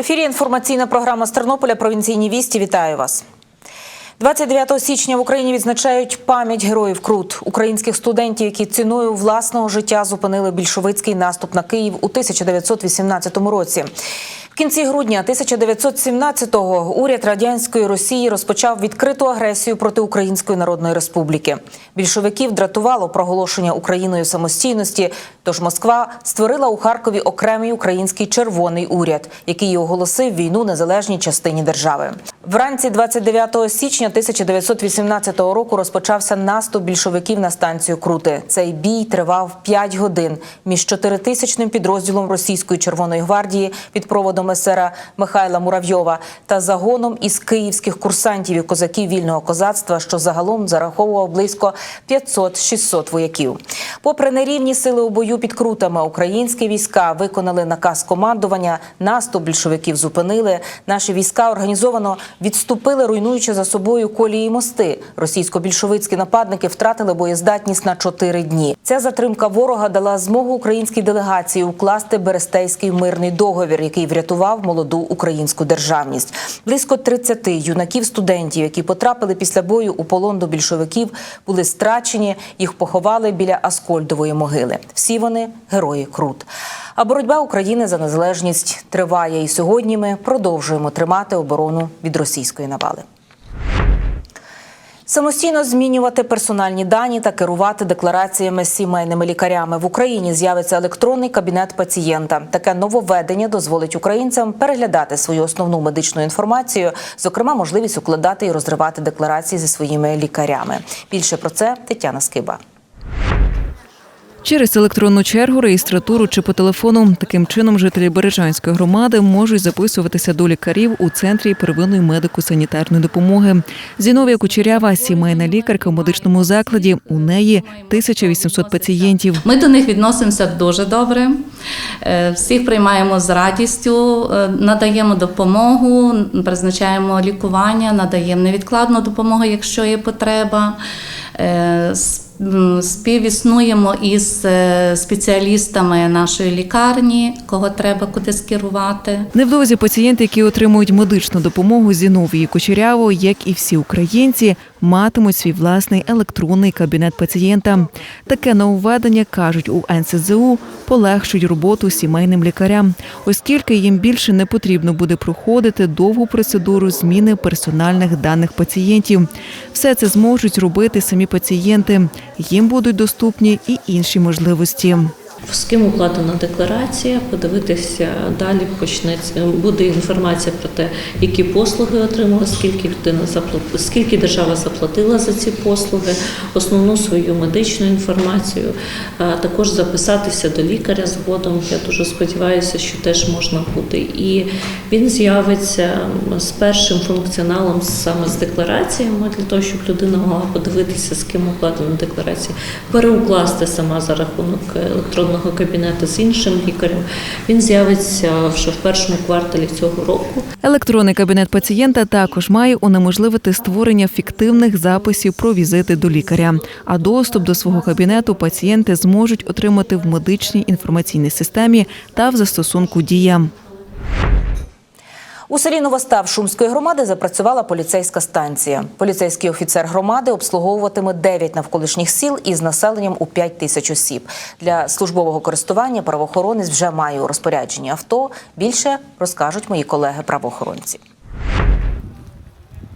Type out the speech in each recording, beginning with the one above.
ефірі інформаційна програма з Тернополя Провінційні вісті. Вітаю вас. 29 січня в Україні відзначають пам'ять героїв Крут, українських студентів, які ціною власного життя зупинили більшовицький наступ на Київ у 1918 році. Кінці грудня 1917-го уряд радянської Росії розпочав відкриту агресію проти Української Народної Республіки. Більшовиків дратувало проголошення Україною самостійності. Тож Москва створила у Харкові окремий український червоний уряд, який оголосив війну незалежній частині держави. Вранці 29 січня 1918 року розпочався наступ більшовиків на станцію Крути. Цей бій тривав 5 годин між чотиритисячним підрозділом російської Червоної гвардії під проводом есера Михайла Муравйова та загоном із київських курсантів і козаків вільного козацтва, що загалом зараховував близько 500-600 вояків. Попри нерівні сили у бою під крутами, українські війська виконали наказ командування. Наступ більшовиків зупинили. Наші війська організовано відступили, руйнуючи за собою колії мости. Російсько-більшовицькі нападники втратили боєздатність на чотири дні. Ця затримка ворога дала змогу українській делегації укласти Берестейський мирний договір, який врятував молоду українську державність. Близько 30 юнаків-студентів, які потрапили після бою у полон до більшовиків, були страчені. Їх поховали біля Аскольдової могили. Всі вони герої Крут. А боротьба України за незалежність триває. І сьогодні ми продовжуємо тримати оборону від російської навали. Самостійно змінювати персональні дані та керувати деклараціями з сімейними лікарями в Україні з'явиться електронний кабінет пацієнта. Таке нововведення дозволить українцям переглядати свою основну медичну інформацію, зокрема, можливість укладати і розривати декларації зі своїми лікарями. Більше про це Тетяна Скиба. Через електронну чергу, реєстратуру чи по телефону таким чином жителі Бережанської громади можуть записуватися до лікарів у центрі первинної медико-санітарної допомоги. Зіновія Кучерява, сімейна лікарка в медичному закладі. У неї 1800 пацієнтів. Ми до них відносимося дуже добре. Е, Всіх приймаємо з радістю, е, надаємо допомогу, призначаємо лікування, надаємо невідкладну допомогу, якщо є потреба. Співіснуємо із е, спеціалістами нашої лікарні, кого треба куди скерувати. Невдовзі пацієнти, які отримують медичну допомогу Зіновії Кучеряво, як і всі українці, матимуть свій власний електронний кабінет пацієнта. Таке нововведення кажуть у НСЗУ полегшують роботу сімейним лікарям, оскільки їм більше не потрібно буде проходити довгу процедуру зміни персональних даних пацієнтів. Все це зможуть робити самі пацієнти. Їм будуть доступні і інші можливості. З ким укладена декларація, подивитися далі почнеться. Буде інформація про те, які послуги отримала, скільки людина заплатила, скільки держава заплатила за ці послуги, основну свою медичну інформацію. А Також записатися до лікаря згодом. Я дуже сподіваюся, що теж можна буде. І він з'явиться з першим функціоналом саме з деклараціями, для того, щоб людина могла подивитися, з ким укладена декларація, переукласти сама за рахунок електронного кабінету з іншим лікарем. Він з'явиться вже в першому кварталі цього року. Електронний кабінет пацієнта також має унеможливити створення фіктивних записів про візити до лікаря. А доступ до свого кабінету пацієнти зможуть отримати в медичній інформаційній системі та в застосунку Дія. У селі Новостав Шумської громади запрацювала поліцейська станція. Поліцейський офіцер громади обслуговуватиме 9 навколишніх сіл із населенням у 5 тисяч осіб. Для службового користування правоохоронець вже має у розпорядженні авто. Більше розкажуть мої колеги-правоохоронці.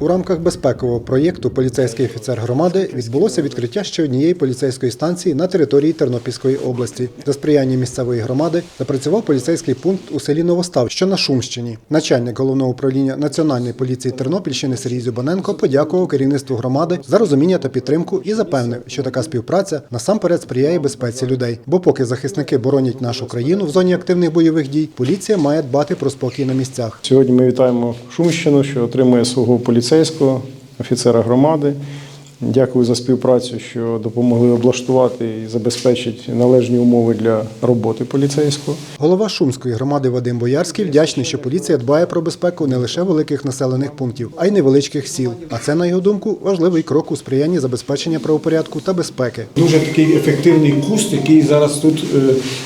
У рамках безпекового проєкту Поліцейський офіцер громади відбулося відкриття ще однієї поліцейської станції на території Тернопільської області. За сприяння місцевої громади запрацював поліцейський пункт у селі Новостав, що на Шумщині. Начальник головного управління Національної поліції Тернопільщини Сергій Зюбаненко подякував керівництву громади за розуміння та підтримку і запевнив, що така співпраця насамперед сприяє безпеці людей. Бо поки захисники боронять нашу країну в зоні активних бойових дій, поліція має дбати про спокій на місцях. Сьогодні ми вітаємо Шумщину, що отримує свого поліцейського офіцера громади. Дякую за співпрацю, що допомогли облаштувати і забезпечити належні умови для роботи поліцейського. Голова Шумської громади Вадим Боярський вдячний, що поліція дбає про безпеку не лише великих населених пунктів, а й невеличких сіл. А це, на його думку, важливий крок у сприянні забезпечення правопорядку та безпеки. Дуже такий ефективний куст, який зараз тут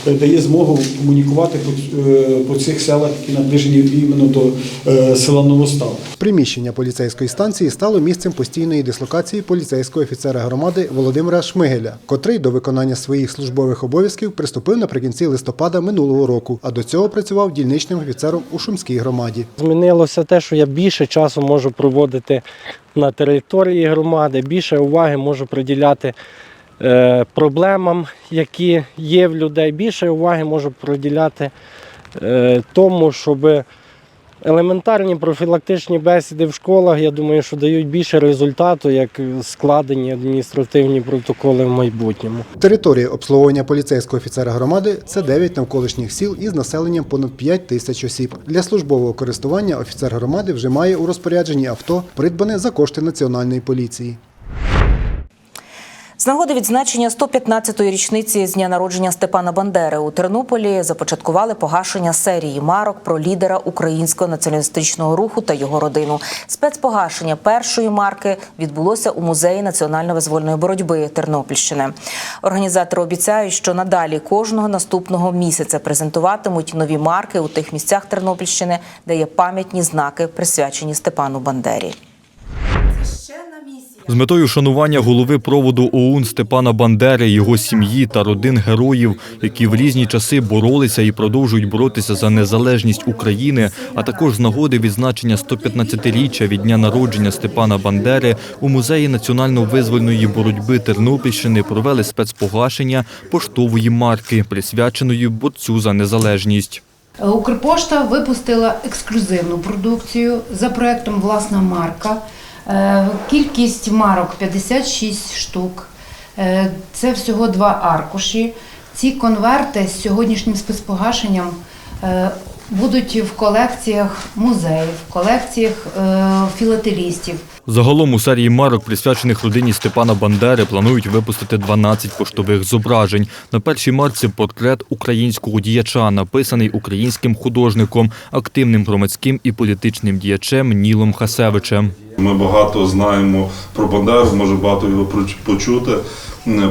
е, дає змогу комунікувати по, е, по цих селах, які наближені іменно до е, села Новостав. Приміщення поліцейської станції стало місцем постійної дислокації поліцейського офіцера громади Володимира Шмигеля, котрий до виконання своїх службових обов'язків приступив наприкінці листопада минулого року, а до цього працював дільничним офіцером у Шумській громаді. Змінилося те, що я більше часу можу проводити на території громади, більше уваги можу приділяти е, проблемам, які є в людей, більше уваги можу приділяти е, тому, щоб елементарні профілактичні бесіди в школах, я думаю, що дають більше результату, як складені адміністративні протоколи в майбутньому. Територія обслуговування поліцейського офіцера громади це 9 навколишніх сіл із населенням понад 5 тисяч осіб. Для службового користування офіцер громади вже має у розпорядженні авто, придбане за кошти національної поліції. З нагоди відзначення 115-ї річниці з дня народження Степана Бандери у Тернополі започаткували погашення серії марок про лідера українського націоналістичного руху та його родину. Спецпогашення першої марки відбулося у музеї національно-визвольної боротьби Тернопільщини. Організатори обіцяють, що надалі кожного наступного місяця презентуватимуть нові марки у тих місцях Тернопільщини, де є пам'ятні знаки, присвячені Степану Бандері. З метою шанування голови проводу ОУН Степана Бандери, його сім'ї та родин героїв, які в різні часи боролися і продовжують боротися за незалежність України, а також з нагоди відзначення 115-річчя від дня народження Степана Бандери у музеї національно-визвольної боротьби Тернопільщини провели спецпогашення поштової марки, присвяченої борцю за незалежність. Укрпошта випустила ексклюзивну продукцію за проектом Власна марка. Е, Кількість марок 56 штук. Е, Це всього два аркуші. Ці конверти з сьогоднішнім спецпогашенням е, будуть в колекціях музеїв, в колекціях філателістів. Загалом у серії марок, присвячених родині Степана Бандери, планують випустити 12 поштових зображень. На першій марці портрет українського діяча, написаний українським художником, активним громадським і політичним діячем Нілом Хасевичем. Ми багато знаємо про Бандеру, може багато його почути,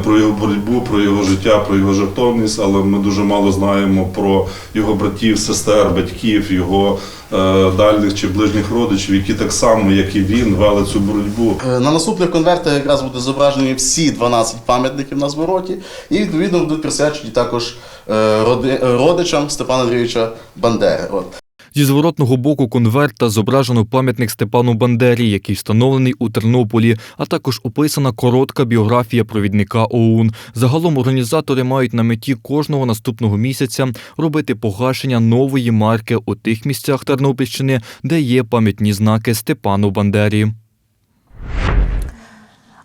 про його боротьбу, про його життя, про його жертовність, але ми дуже мало знаємо про його братів, сестер, батьків, його е, дальніх чи ближніх родичів, які так само, як і він, вели цю боротьбу. Е, На наступних конвертах якраз будуть зображені всі 12 пам'ятників на звороті, і відповідно будуть присвячені також е, родичам Степана Андрійовича Бандери. От. Зі зворотного боку конверта зображено пам'ятник Степану Бандері, який встановлений у Тернополі, а також описана коротка біографія провідника ОУН. Загалом організатори мають на меті кожного наступного місяця робити погашення нової марки у тих місцях Тернопільщини, де є пам'ятні знаки Степану Бандері.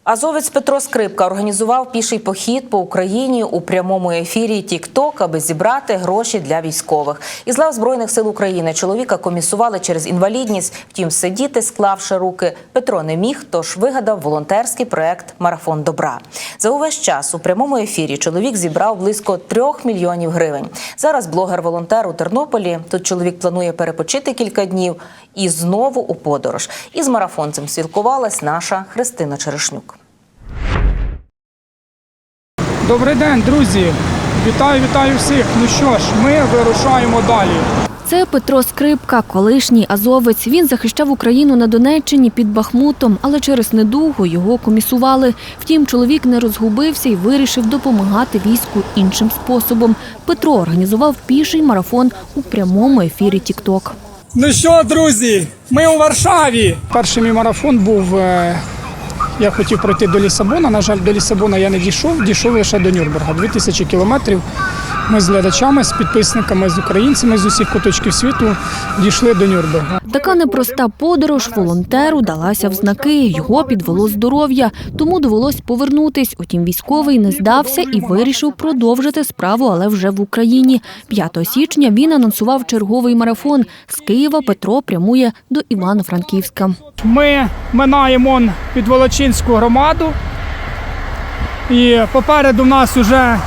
Азовець Петро Скрипка організував піший похід по Україні у прямому ефірі Тік-Ток, аби зібрати гроші для військових. Із лав збройних сил України чоловіка комісували через інвалідність. Втім, сидіти, склавши руки, Петро не міг, тож вигадав волонтерський проект Марафон добра. За увесь час у прямому ефірі чоловік зібрав близько трьох мільйонів гривень. Зараз блогер-волонтер у Тернополі. Тут чоловік планує перепочити кілька днів і знову у подорож. Із марафонцем спілкувалась наша Христина Черешнюк. Добрий день, друзі! Вітаю, вітаю всіх! Ну що ж, ми вирушаємо далі. Це Петро Скрипка, колишній азовець. Він захищав Україну на Донеччині під Бахмутом, але через недугу його комісували. Втім, чоловік не розгубився і вирішив допомагати війську іншим способом. Петро організував піший марафон у прямому ефірі Тікток. Ну що, друзі, ми у Варшаві. Перший мій марафон був. Я хотів пройти до Лісабона. На жаль, до Лісабона я не дійшов, дійшов лише до Нюрнберга. 2000 кілометрів. Ми з глядачами, з підписниками, з українцями з усіх куточків світу дійшли до Нюрнберга. Така непроста подорож волонтеру далася в знаки. Його підвело здоров'я, тому довелось повернутись. Утім, військовий не здався і вирішив продовжити справу, але вже в Україні. 5 січня він анонсував черговий марафон. З Києва Петро прямує до Івано-Франківська. Ми минаємо Підволочинську громаду. І попереду в нас вже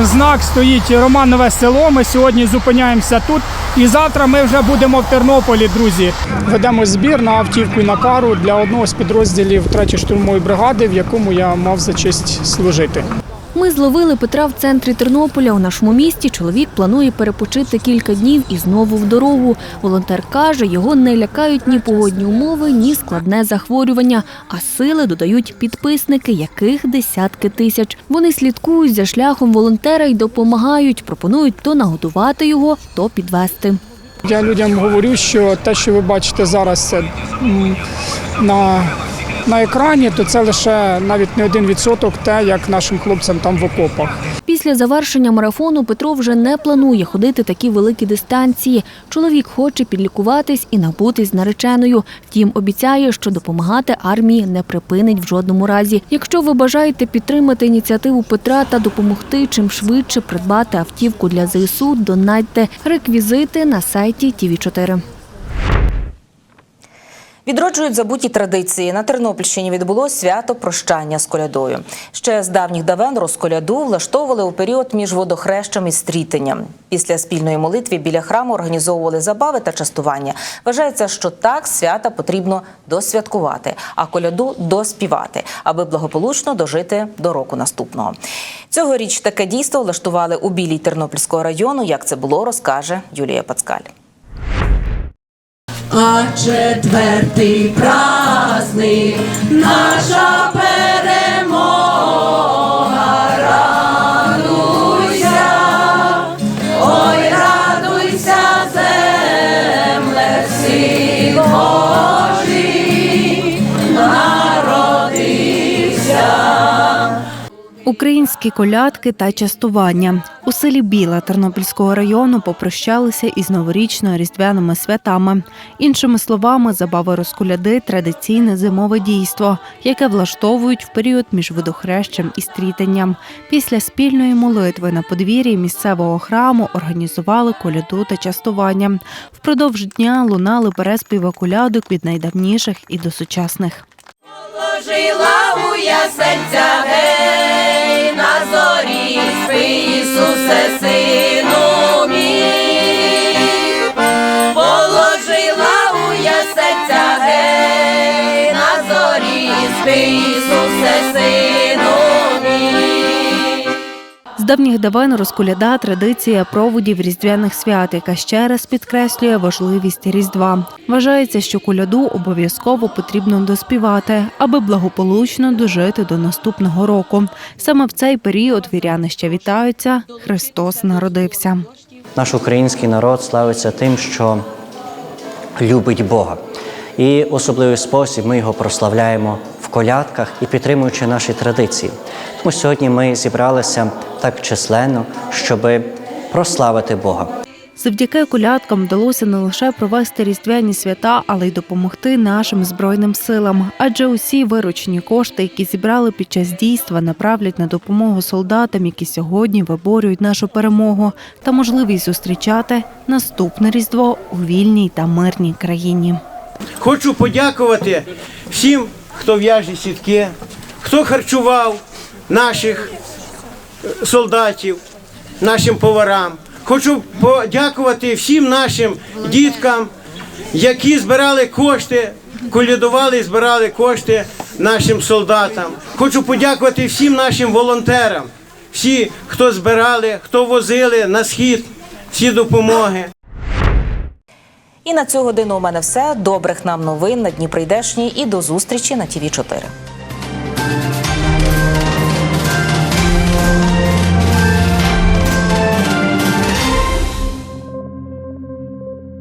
знак стоїть Романове село. Ми сьогодні зупиняємося тут. І завтра ми вже будемо в Тернополі, друзі. Ведемо збір на автівку і на кару для одного з підрозділів 3-ї штурмової бригади, в якому я мав за честь служити. Ми зловили Петра в центрі Тернополя. У нашому місті чоловік планує перепочити кілька днів і знову в дорогу. Волонтер каже, його не лякають ні погодні умови, ні складне захворювання. А сили додають підписники, яких десятки тисяч. Вони слідкують за шляхом волонтера і допомагають. Пропонують то нагодувати його, то підвести. Я людям говорю, що те, що ви бачите зараз це, на, на екрані, то це лише навіть не один відсоток те, як нашим хлопцям там в окопах. Після завершення марафону Петро вже не планує ходити такі великі дистанції. Чоловік хоче підлікуватись і набутись нареченою. Втім, обіцяє, що допомагати армії не припинить в жодному разі. Якщо ви бажаєте підтримати ініціативу Петра та допомогти чим швидше придбати автівку для ЗСУ, донатьте реквізити на сайті ТІВІ 4 Відроджують забуті традиції. На Тернопільщині відбулось свято прощання з колядою. Ще з давніх давен розколяду влаштовували у період між водохрещем і стрітенням. Після спільної молитви біля храму організовували забави та частування. Вважається, що так свята потрібно досвяткувати, а коляду доспівати, аби благополучно дожити до року наступного. Цьогоріч таке дійство влаштували у білій Тернопільського району. Як це було, розкаже Юлія Пацкаль. А четвертий праздник наша Українські колядки та частування у селі Біла Тернопільського району попрощалися із новорічно-різдвяними святами. Іншими словами, забави розколяди традиційне зимове дійство, яке влаштовують в період між водохрещем і стрітенням. Після спільної молитви на подвір'ї місцевого храму організували коляду та частування. Впродовж дня лунали переспіви колядок від найдавніших і до сучасних. Положила у я серця гей, на зорі спи, Ісусе, сину мій. З давніх давен розколяда традиція проводів різдвяних свят, яка ще раз підкреслює важливість Різдва. Вважається, що коляду обов'язково потрібно доспівати, аби благополучно дожити до наступного року. Саме в цей період віряни ще вітаються. Христос народився. Наш український народ славиться тим, що любить Бога. І особливий спосіб ми його прославляємо колядках і підтримуючи наші традиції. Тому сьогодні ми зібралися так численно, щоб прославити Бога. Завдяки колядкам вдалося не лише провести різдвяні свята, але й допомогти нашим збройним силам. Адже усі виручені кошти, які зібрали під час дійства, направлять на допомогу солдатам, які сьогодні виборюють нашу перемогу та можливість зустрічати наступне різдво у вільній та мирній країні. Хочу подякувати всім, хто в'яже сітки, хто харчував наших е, солдатів, нашим поварам. Хочу подякувати всім нашим діткам, які збирали кошти, колядували і збирали кошти нашим солдатам. Хочу подякувати всім нашим волонтерам, всі, хто збирали, хто возили на схід, всі допомоги. І на цю годину у мене все. Добрих нам новин на дні прийдешній і до зустрічі на ТІВІ 4